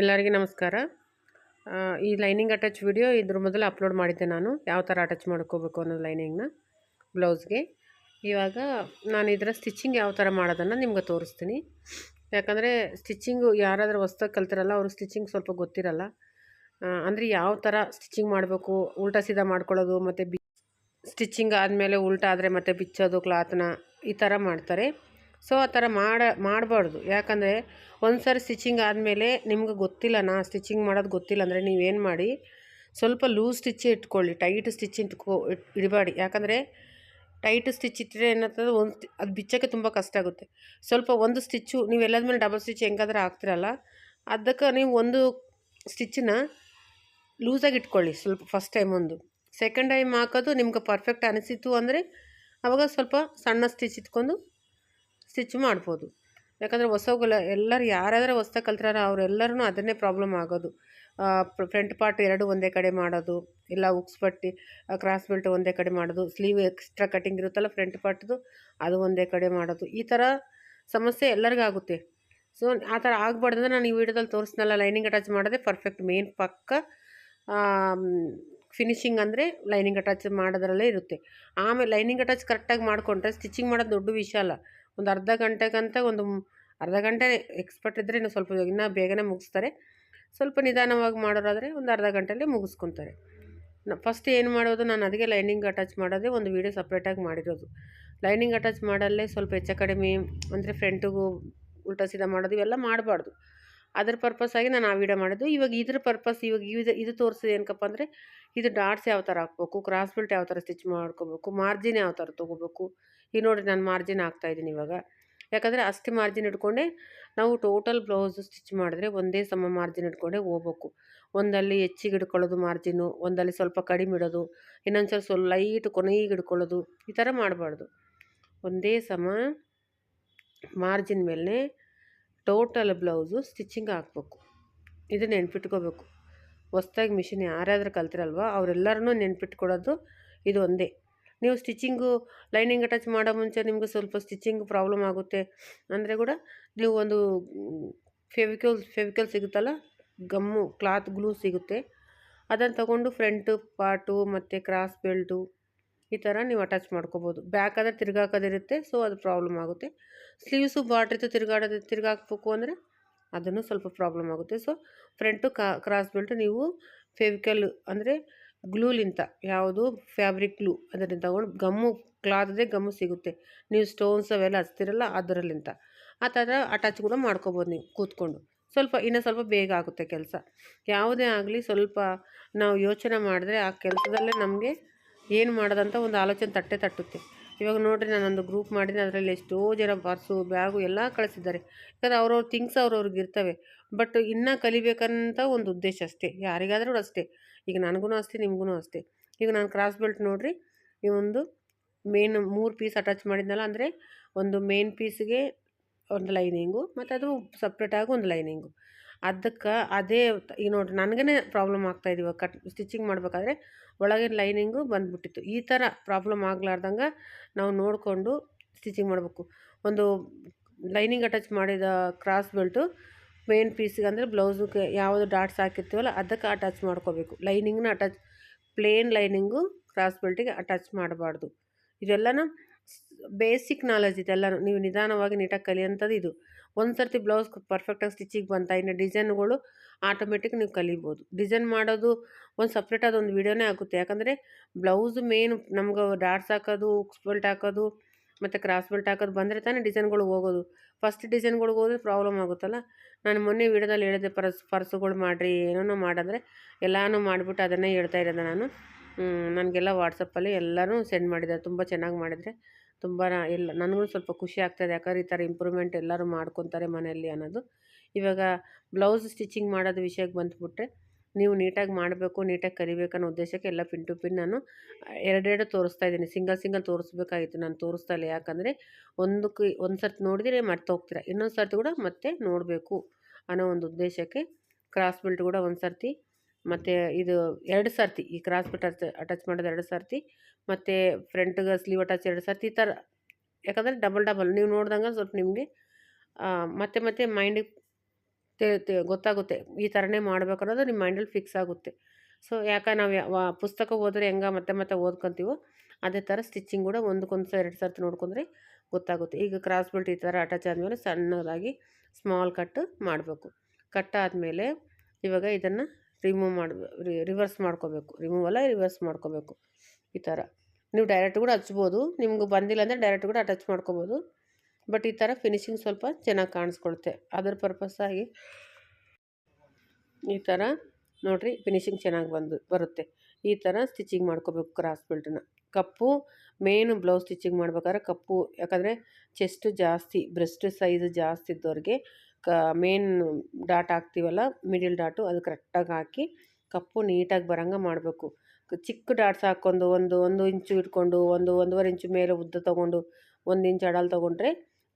ಎಲ್ಲರಿಗೂ ನಮಸ್ಕಾರ. ಈ ಲೈನಿಂಗ್ ಅಟ್ಯಾಚ್ ವಿಡಿಯೋ ಇದ್ರ ಮೊದಲು ಅಪ್ಲೋಡ್ ಮಾಡಿದ್ದೆ ನಾನು. ಯಾವ ಥರ ಅಟ್ಯಾಚ್ ಮಾಡ್ಕೋಬೇಕು ಅನ್ನೋ ಲೈನಿಂಗ್ನ, ಬ್ಲೌಸ್ಗೆ. ಇವಾಗ ನಾನು ಇದರ ಸ್ಟಿಚಿಂಗ್ ಯಾವ ಥರ ಮಾಡೋದನ್ನು ನಿಮ್ಗೆ ತೋರಿಸ್ತೀನಿ. ಯಾಕಂದರೆ ಸ್ಟಿಚ್ಚಿಂಗು ಯಾರಾದರೂ ಹೊಸ್ದಾಗಿ ಕಲ್ತಿರಲ್ಲ, ಅವ್ರಿಗೆ ಸ್ಟಿಚಿಂಗ್ ಸ್ವಲ್ಪ ಗೊತ್ತಿರಲ್ಲ. ಅಂದರೆ ಯಾವ ಥರ ಸ್ಟಿಚಿಂಗ್ ಮಾಡಬೇಕು, ಉಲ್ಟಾ ಸೀದಾ ಮಾಡ್ಕೊಳ್ಳೋದು, ಮತ್ತು ಬಿ ಸ್ಟಿಚಿಂಗ್ ಆದಮೇಲೆ ಉಲ್ಟಾ ಆದರೆ ಮತ್ತೆ ಬಿಚ್ಚೋದು, ಕ್ಲಾತ್ನ ಈ ಥರ ಮಾಡ್ತಾರೆ. ಸೊ, ಆ ಥರ ಮಾಡ, ಮಾಡಬಾರ್ದು. ಯಾಕಂದರೆ ಒಂದು ಸಾರಿ ಸ್ಟಿಚಿಂಗ್ ಆದಮೇಲೆ ನಿಮ್ಗೆ ಗೊತ್ತಿಲ್ಲ, ನಾ ಸ್ಟಿಚಿಂಗ್ ಮಾಡೋದು ಗೊತ್ತಿಲ್ಲ ಅಂದರೆ ನೀವೇನು ಮಾಡಿ, ಸ್ವಲ್ಪ ಲೂಸ್ ಸ್ಟಿಚ್ಚೇ ಇಟ್ಕೊಳ್ಳಿ ಟೈಟ್ ಸ್ಟಿಚ್ ಇಟ್ಕೊ, ಇಟ್ ಇಡಬೇಡಿ ಯಾಕಂದರೆ ಟೈಟ್ ಸ್ಟಿಚ್ ಇಟ್ಟರೆ ಏನಂತಂದ್ರೆ ಒಂದು ಅದು ಬಿಚ್ಚೋಕ್ಕೆ ತುಂಬ ಕಷ್ಟ ಆಗುತ್ತೆ. ಸ್ವಲ್ಪ ಒಂದು ಸ್ಟಿಚ್ಚು ನೀವು ಎಲ್ಲದ ಡಬಲ್ ಸ್ಟಿಚ್ ಹೆಂಗಾದ್ರೂ ಹಾಕ್ತಿರಲ್ಲ, ಅದಕ್ಕೆ ನೀವು ಒಂದು ಸ್ಟಿಚ್ಚನ್ನ ಲೂಸಾಗಿ ಇಟ್ಕೊಳ್ಳಿ ಸ್ವಲ್ಪ ಫಸ್ಟ್ ಟೈಮ್ ಒಂದು. ಸೆಕೆಂಡ್ ಟೈಮ್ ಹಾಕೋದು ನಿಮ್ಗೆ ಪರ್ಫೆಕ್ಟ್ ಅನಿಸಿತು ಅಂದರೆ ಆವಾಗ ಸ್ವಲ್ಪ ಸಣ್ಣ ಸ್ಟಿಚ್ ಇಟ್ಕೊಂಡು ಸ್ಟಿಚ್ ಮಾಡ್ಬೋದು. ಯಾಕಂದರೆ ಹೊಸವುಗಳ ಎಲ್ಲರೂ ಯಾರಾದರೂ ಹೊಸ ಕಲ್ತಾರ ಅವರೆಲ್ಲರೂ ಅದನ್ನೇ ಪ್ರಾಬ್ಲಮ್ ಆಗೋದು. ಫ್ರಂಟ್ ಪಾರ್ಟ್ ಎರಡು ಒಂದೇ ಕಡೆ ಮಾಡೋದು, ಇಲ್ಲ ಉಕ್ಸ್ ಪಟ್ಟಿ ಕ್ರಾಸ್ ಬೆಲ್ಟ್ ಒಂದೇ ಕಡೆ ಮಾಡೋದು, ಸ್ಲೀವ್ ಎಕ್ಸ್ಟ್ರಾ ಕಟಿಂಗ್ ಇರುತ್ತಲ್ಲ ಫ್ರಂಟ್ ಪಾರ್ಟ್ದು, ಅದು ಒಂದೇ ಕಡೆ ಮಾಡೋದು. ಈ ಥರ ಸಮಸ್ಯೆ ಎಲ್ಲರಿಗೂ ಆಗುತ್ತೆ ಸೊ, ಆ ಥರ ಆಗಬಾರ್ದಂದ್ರೆ ನಾನು ಈ ವಿಡಿಯೋದಲ್ಲಿ ತೋರಿಸ್ನಲ್ಲ, ಲೈನಿಂಗ್ ಅಟ್ಯಾಚ್ ಮಾಡೋದೇ ಪರ್ಫೆಕ್ಟ್ ಮೇನ್ ಪಕ್ಕ ಫಿನಿಶಿಂಗ್ ಅಂದರೆ ಲೈನಿಂಗ್ ಅಟ್ಯಾಚ್ ಮಾಡೋದ್ರಲ್ಲೇ ಇರುತ್ತೆ. ಆಮೇಲೆ ಲೈನಿಂಗ್ ಅಟ್ಯಾಚ್ ಕರೆಕ್ಟಾಗಿ ಮಾಡಿಕೊಂಡ್ರೆ ಸ್ಟಿಚಿಂಗ್ ಮಾಡೋದು ದೊಡ್ಡ ವಿಷಯ ಅಲ್ಲ. ಒಂದು ಅರ್ಧ ಗಂಟೆಗಂತ ಒಂದು ಅರ್ಧ ಗಂಟೆ ಎಕ್ಸ್ಪರ್ಟ್ ಇದ್ದರೆ ಇನ್ನು ಸ್ವಲ್ಪ ಇನ್ನೂ ಬೇಗನೆ ಮುಗಿಸ್ತಾರೆ. ಸ್ವಲ್ಪ ನಿಧಾನವಾಗಿ ಮಾಡೋರಾದರೆ ಒಂದು ಅರ್ಧ ಗಂಟೆಯಲ್ಲಿ ಮುಗಿಸ್ಕೊತಾರೆ. ಫಸ್ಟ್ ಏನು ಮಾಡೋದು, ನಾನು ಅದಕ್ಕೆ ಲೈನಿಂಗ್ ಅಟ್ಯಾಚ್ ಮಾಡೋದೇ ಒಂದು ವೀಡಿಯೋ ಸಪ್ರೇಟಾಗಿ ಮಾಡಿರೋದು. ಲೈನಿಂಗ್ ಅಟ್ಯಾಚ್ ಮಾಡಲ್ಲೇ ಸ್ವಲ್ಪ ಹೆಚ್ಚು ಕಡಿಮೆ ಅಂದರೆ ಫ್ರೆಂಟಿಗೂ ಉಲ್ಟಾ ಸೀದಾ ಮಾಡೋದು, ಇವೆಲ್ಲ ಮಾಡಬಾರ್ದು. ಅದ್ರ ಪರ್ಪಸ್ಸಾಗಿ ನಾನು ಆ ವಿಡಿಯೋ ಮಾಡೋದು ಇವಾಗ ಇದ್ರ ಪರ್ಪಸ್ ಇವಾಗ ಇದು ಇದು ತೋರಿಸೋದು ಏನಕ್ಕಪ್ಪ ಅಂದರೆ ಇದು ಡಾಟ್ಸ್ ಯಾವ ಥರ ಹಾಕ್ಬೇಕು ಕ್ರಾಸ್ ಬೆಲ್ಟ್ ಯಾವ ಥರ ಸ್ಟಿಚ್ ಮಾಡ್ಕೋಬೇಕು ಮಾರ್ಜಿನ್ ಯಾವ ಥರ ತೊಗೋಬೇಕು ಈಗ ನೋಡಿರಿ ನಾನು ಮಾರ್ಜಿನ್ ಹಾಕ್ತಾಯಿದ್ದೀನಿ ಇವಾಗ. ಯಾಕಂದರೆ ಅಷ್ಟೇ ಮಾರ್ಜಿನ್ ಇಟ್ಕೊಂಡೆ ನಾವು ಟೋಟಲ್ ಬ್ಲೌಸ್ ಸ್ಟಿಚ್ ಮಾಡಿದ್ರೆ ಒಂದೇ ಸಮ ಮಾರ್ಜಿನ್ ಇಟ್ಕೊಂಡೆ ಹೋಗ್ಬೇಕು. ಒಂದಲ್ಲಿ ಹೆಚ್ಚಿಗೆ ಹಿಡ್ಕೊಳ್ಳೋದು ಮಾರ್ಜಿನು ಒಂದಲ್ಲಿ ಸ್ವಲ್ಪ ಕಡಿಮೆ ಇಡೋದು ಇನ್ನೊಂದು ಸ್ವಲ್ಪ ಲೈಟ್ ಕೊನೆಗೆ ಹಿಡ್ಕೊಳ್ಳೋದು, ಈ ಥರ ಮಾಡಬಾರ್ದು. ಒಂದೇ ಸಮ ಮಾರ್ಜಿನ್ ಮೇಲೆ ಟೋಟಲ್ ಬ್ಲೌಸು ಸ್ಟಿಚಿಂಗ್ ಹಾಕ್ಬೇಕು. ಇದು ನೆನ್ಪಿಟ್ಕೋಬೇಕು. ಹೊಸ್ದಾಗಿ ಮಿಷಿನ್ ಯಾರಾದರೂ ಕಲ್ತಿರಲ್ವ ಅವರೆಲ್ಲರೂ ನೆನ್ಪಿಟ್ಕೊಳ್ಳೋದು ಇದು ಒಂದೇ. ನೀವು ಸ್ಟಿಚಿಂಗು, ಲೈನಿಂಗ್ ಅಟ್ಯಾಚ್ ಮಾಡೋ ಮುಂಚೆ ನಿಮಗೆ ಸ್ವಲ್ಪ ಸ್ಟಿಚಿಂಗ್ ಪ್ರಾಬ್ಲಮ್ ಆಗುತ್ತೆ. ಅಂದರೆ ಕೂಡ ನೀವು ಒಂದು ಫೆವಿಕಲ್ ಫೆವಿಕಲ್ ಸಿಗುತ್ತಲ್ಲ, ಗಮ್ಮು, ಕ್ಲಾತ್ ಗ್ಲೂ ಸಿಗುತ್ತೆ. ಅದನ್ನು ತಗೊಂಡು ಫ್ರಂಟು ಪಾಟು ಮತ್ತು ಕ್ರಾಸ್ ಬೆಲ್ಟು ಈ ಥರ ನೀವು ಅಟ್ಯಾಚ್ ಮಾಡ್ಕೋಬೋದು. ಬ್ಯಾಕ್ ಆದರೆ ತಿರ್ಗಾಕೋದಿರುತ್ತೆ, ಸೊ ಅದು ಪ್ರಾಬ್ಲಮ್ ಆಗುತ್ತೆ. ಸ್ಲೀವ್ಸು ಬಾಟ್ರಿತು ತಿರ್ಗಾಡೋದು, ತಿರ್ಗಾಕ್ಬೇಕು ಅಂದರೆ ಅದನ್ನು ಸ್ವಲ್ಪ ಪ್ರಾಬ್ಲಮ್ ಆಗುತ್ತೆ. ಸೊ ಫ್ರಂಟು ಕ್ರಾಸ್ ಬೆಲ್ಟು ನೀವು ಫೆವಿಕಲ್ ಅಂದರೆ ಗ್ಲೂಲಿಂತ ಯಾವುದು? Fabric glue. ಅದನ್ನು ತಗೊಂಡು ಗಮ್ಮು ಕ್ಲಾತ್ದೇ ಗಮ್ಮು ಸಿಗುತ್ತೆ. ನೀವು ಸ್ಟೋನ್ಸ್ ಅವೆಲ್ಲ ಹಚ್ತಿರಲ್ಲ, ಅದರಲ್ಲಿಂತ. ಆ ಥರ ಅಟ್ಯಾಚ್ ಕೂಡ ಮಾಡ್ಕೋಬೋದು ನೀವು, ಕೂತ್ಕೊಂಡು. ಸ್ವಲ್ಪ, ಇನ್ನೂ ಸ್ವಲ್ಪ ಬೇಗ ಆಗುತ್ತೆ ಕೆಲಸ. ಯಾವುದೇ ಆಗಲಿ ಸ್ವಲ್ಪ ನಾವು ಯೋಚನೆ ಮಾಡಿದ್ರೆ ಆ ಕೆಲಸದಲ್ಲೇ ನಮಗೆ ಏನು ಮಾಡೋದಂತ ಒಂದು ಆಲೋಚನೆ ತಟ್ಟೆ ತಟ್ಟುತ್ತೆ. ಇವಾಗ ನೋಡಿರಿ ನಾನೊಂದು ಗ್ರೂಪ್ ಮಾಡಿದ್ರೆ ಅದರಲ್ಲಿ ಎಷ್ಟೋ ಜನ ಪರ್ಸು ಬ್ಯಾಗು ಎಲ್ಲ ಕಳಿಸಿದ್ದಾರೆ. ಯಾಕಂದರೆ ಅವ್ರವ್ರ ಥಿಂಗ್ಸ್ ಅವ್ರವ್ರಿಗೆ ಇರ್ತವೆ. ಬಟ್ ಇನ್ನೂ ಕಲಿಬೇಕಂತ ಒಂದು ಉದ್ದೇಶ ಅಷ್ಟೇ. ಯಾರಿಗಾದರೂ ಅಷ್ಟೇ. ಈಗ ನನಗೂ ಅಷ್ಟೇ ನಿಮಗೂ ಅಷ್ಟೇ. ಈಗ ನಾನು ಕ್ರಾಸ್ ಬೆಲ್ಟ್ ನೋಡಿರಿ, ಈ ಒಂದು ಮೇನ್ ಮೂರು ಪೀಸ್ ಅಟ್ಯಾಚ್ ಮಾಡಿದ್ನಲ್ಲ, ಅಂದರೆ ಒಂದು ಮೇನ್ ಪೀಸ್ಗೆ ಒಂದು ಲೈನಿಂಗು ಮತ್ತು ಅದು ಸಪ್ರೇಟಾಗಿ ಒಂದು ಲೈನಿಂಗು ಅದಕ್ಕೆ ಅದೇ ಈಗ ನೋಡಿರಿ ನನಗೇ ಪ್ರಾಬ್ಲಮ್ ಆಗ್ತಾಯಿದೆ ಇವಾಗ ಕಟ್ ಸ್ಟಿಚಿಂಗ್ ಮಾಡಬೇಕಾದ್ರೆ ಒಳಗಿನ ಲೈನಿಂಗು ಬಂದುಬಿಟ್ಟಿತ್ತು. ಈ ಥರ ಪ್ರಾಬ್ಲಮ್ ಆಗಲಾರ್ದಂಗೆ ನಾವು ನೋಡಿಕೊಂಡು ಸ್ಟಿಚಿಂಗ್ ಮಾಡಬೇಕು. ಒಂದು ಲೈನಿಂಗ್ ಅಟ್ಯಾಚ್ ಮಾಡಿದ ಕ್ರಾಸ್ ಬೆಲ್ಟು ಮೇನ್ ಪೀಸಿಗೆ ಅಂದರೆ ಬ್ಲೌಸಿಗೆ ಯಾವುದು ಡಾಟ್ಸ್ ಹಾಕಿರ್ತೀವಲ್ಲ ಅದಕ್ಕೆ ಅಟ್ಯಾಚ್ ಮಾಡ್ಕೋಬೇಕು. ಲೈನಿಂಗ್ನ ಅಟ್ಯಾಚ್ ಪ್ಲೇನ್ ಲೈನಿಂಗು ಕ್ರಾಸ್ ಬೆಲ್ಟಿಗೆ ಅಟ್ಯಾಚ್ ಮಾಡಬಾರ್ದು. ಇದೆಲ್ಲನೂ ಬೇಸಿಕ್ ನಾಲೆಜ್ ಇದೆಲ್ಲನೂ ನೀವು ನಿಧಾನವಾಗಿ ನೀಟಾಗಿ ಕಲಿಯೋಂಥದ್ದು ಇದು. ಒಂದು ಸರ್ತಿ ಬ್ಲೌಸ್ ಪರ್ಫೆಕ್ಟಾಗಿ ಸ್ಟಿಚಿಗೆ ಬಂತ, ಇನ್ನು ಡಿಸೈನ್ಗಳು ಆಟೋಮೆಟಿಕ್ ನೀವು ಕಲಿಬೋದು. ಡಿಸೈನ್ ಮಾಡೋದು ಒಂದು ಸಪ್ರೇಟಾದ ಒಂದು ವೀಡಿಯೋನೇ ಆಗುತ್ತೆ. ಯಾಕಂದರೆ ಬ್ಲೌಸ್ ಮೇನ್ ನಮ್ಗೆ ಡಾಟ್ಸ್ ಹಾಕೋದು ಉಕ್ಸ್ ಬೆಲ್ಟ್ ಹಾಕೋದು, ಮತ್ತು ಕ್ರಾಸ್ ಬೆಲ್ಟ್ ಹಾಕೋದು ಬಂದರೆ ತಾನೇ ಡಿಸೈನ್ಗಳು ಹೋಗೋದು. ಫಸ್ಟ್ ಡಿಸೈನ್ಗಳಿಗೆ ಹೋದ್ರೆ ಪ್ರಾಬ್ಲಮ್ ಆಗುತ್ತಲ್ಲ? ನಾನು ಮೊನ್ನೆ ವೀಡಿಯೋದಲ್ಲಿ ಹೇಳಿದೆ ಪರ್ಸ್, ಪರ್ಸುಗಳು ಮಾಡಿರಿ, ಏನೇನೋ ಮಾಡಿದ್ರೆ ಎಲ್ಲನೂ ಮಾಡಿಬಿಟ್ಟು ಅದನ್ನೇ ಹೇಳ್ತಾ ಇರೋದು ನಾನು. ನನಗೆಲ್ಲ ವಾಟ್ಸಪ್ಪಲ್ಲಿ ಎಲ್ಲರೂ ಸೆಂಡ್ ಮಾಡಿದ್ದಾರೆ. ತುಂಬ ಚೆನ್ನಾಗಿ ಮಾಡಿದರೆ. ತುಂಬ ಎಲ್ಲ ನನಗೂ ಸ್ವಲ್ಪ ಖುಷಿ ಆಗ್ತದೆ. ಯಾಕಂದ್ರೆ ಈ ಥರ ಇಂಪ್ರೂವ್ಮೆಂಟ್ ಎಲ್ಲರೂ ಮಾಡ್ಕೊತಾರೆ ಮನೆಯಲ್ಲಿ ಅನ್ನೋದು. ಇವಾಗ ಬ್ಲೌಸ್ ಸ್ಟಿಚಿಂಗ್ ಮಾಡೋದು ವಿಷಯಕ್ಕೆ ಬಂದುಬಿಟ್ರೆ ನೀವು ನೀಟಾಗಿ ಮಾಡಬೇಕು, ನೀಟಾಗಿ ಕಲಿಬೇಕು ಅನ್ನೋ ಉದ್ದೇಶಕ್ಕೆ ಎಲ್ಲ ಪಿನ್ ಟು ಪಿನ್ ನಾನು ಎರಡೆರಡು ತೋರಿಸ್ತಾ ಇದ್ದೀನಿ. ಸಿಂಗಲ್ ಸಿಂಗಲ್ ತೋರಿಸ್ಬೇಕಾಗಿತ್ತು ನಾನು ತೋರಿಸ್ತಾ ಇಲ್ಲ ಯಾಕಂದರೆ ಒಂದಕ್ಕೆ ಒಂದು ಸರ್ತಿ ನೋಡಿದರೆ ಮತ್ತೆ ಹೋಗ್ತೀರಾ. ಇನ್ನೊಂದು ಸರ್ತಿ ಕೂಡ ಮತ್ತೆ ನೋಡಬೇಕು ಅನ್ನೋ ಒಂದು ಉದ್ದೇಶಕ್ಕೆ ಕ್ರಾಸ್ ಬೆಲ್ಟ್ ಕೂಡ ಒಂದು ಸರ್ತಿ ಮತ್ತು ಇದು ಎರಡು ಸರ್ತಿ, ಈ ಕ್ರಾಸ್ ಬೆಲ್ಟ್ ಅಟ್ಯಾಚ್ ಮಾಡೋದು ಎರಡು ಸರ್ತಿ, ಮತ್ತು ಫ್ರಂಟ್ಗೆ ಸ್ಲೀವ್ ಅಟ್ಯಾಚ್ ಎರಡು ಸರ್ತಿ, ಈ ಥರ. ಯಾಕಂದರೆ ಡಬಲ್ ಡಬಲ್ ನೀವು ನೋಡ್ದಂಗೆ ಸ್ವಲ್ಪ ನಿಮಗೆ ಮತ್ತೆ ಮತ್ತೆ ಮೈಂಡಿಗೆ ಗೊತ್ತಾಗುತ್ತೆ ಈ ಥರನೇ ಮಾಡ್ಬೇಕು ಅನ್ನೋದು ನಿಮ್ಮ ಮೈಂಡಲ್ಲಿ ಫಿಕ್ಸ್ ಆಗುತ್ತೆ. ಸೊ ಯಾಕೆ ನಾವು ಪುಸ್ತಕ ಓದಿದ್ರೆ ಹೆಂಗೆ ಮತ್ತೆ ಮತ್ತೆ ಓದ್ಕೊತೀವೋ ಅದೇ ಥರ ಸ್ಟಿಚಿಂಗ್ ಕೂಡ ಒಂದಕ್ಕೊಂದು ಎರಡು ಸರ್ತಿ ನೋಡ್ಕೊಂಡ್ರೆ ಗೊತ್ತಾಗುತ್ತೆ. ಈಗ ಕ್ರಾಸ್ ಬೆಲ್ಟ್ ಈ ಥರ ಅಟ್ಯಾಚ್ ಆದಮೇಲೆ ಸಣ್ಣದಾಗಿ ಸ್ಮಾಲ್ ಕಟ್ ಮಾಡಬೇಕು. ಕಟ್ ಆದಮೇಲೆ ಇವಾಗ ಇದನ್ನು ರಿಮೂವ್ ಮಾಡಬೇಕು ರಿವರ್ಸ್ ಮಾಡ್ಕೋಬೇಕು. ರಿಮೂವ್ ಅಲ್ಲ ರಿವರ್ಸ್ ಮಾಡ್ಕೋಬೇಕು. ಈ ಥರ. ನೀವು ಡೈರೆಕ್ಟ್ ಕೂಡ ಹಚ್ಬೋದು. ನಿಮ್ಗೆ ಬಂದಿಲ್ಲ ಅಂದರೆ ಡೈರೆಕ್ಟ್ ಕೂಡ ಅಟ್ಯಾಚ್ ಮಾಡ್ಕೋಬೋದು. ಬಟ್ ಈ ಥರ ಫಿನಿಶಿಂಗ್ ಸ್ವಲ್ಪ ಚೆನ್ನಾಗಿ ಕಾಣಿಸ್ಕೊಳುತ್ತೆ ಅದ್ರ ಪರ್ಪಸ್ಸಾಗಿ ಈ ಥರ ನೋಡಿರಿ ಫಿನಿಶಿಂಗ್ ಚೆನ್ನಾಗಿ ಬಂದು, ಬರುತ್ತೆ. ಈ ಥರ ಸ್ಟಿಚಿಂಗ್ ಮಾಡ್ಕೋಬೇಕು ಕ್ರಾಸ್ ಬೆಲ್ಟನ್ನ ಕಪ್ಪು ಮೇನು ಬ್ಲೌಸ್ ಸ್ಟಿಚಿಂಗ್ ಮಾಡ್ಬೇಕಾದ್ರೆ ಕಪ್ಪು. ಯಾಕಂದರೆ ಚೆಸ್ಟ್ ಜಾಸ್ತಿ ಬ್ರೆಸ್ಟ್ ಸೈಜ್ ಜಾಸ್ತಿ ಇದ್ದವ್ರಿಗೆ ಮೇನ್ ಡಾಟ್ ಹಾಕ್ತೀವಲ್ಲ ಮಿಡಿಲ್ ಡಾಟು ಅದು ಕರೆಕ್ಟಾಗಿ ಹಾಕಿ ಕಪ್ಪು ನೀಟಾಗಿ ಬರೋಂಗೆ ಮಾಡಬೇಕು ಚಿಕ್ಕ ಡಾಟ್ಸ್ ಹಾಕ್ಕೊಂಡು ಒಂದು ಒಂದು ಇಂಚು ಇಟ್ಕೊಂಡು ಒಂದು ಒಂದೂವರೆ ಇಂಚು ಮೇಲೆ ಉದ್ದ ತೊಗೊಂಡು ಒಂದು ಇಂಚು ಅಡಲ್ ತೊಗೊಂಡ್ರೆ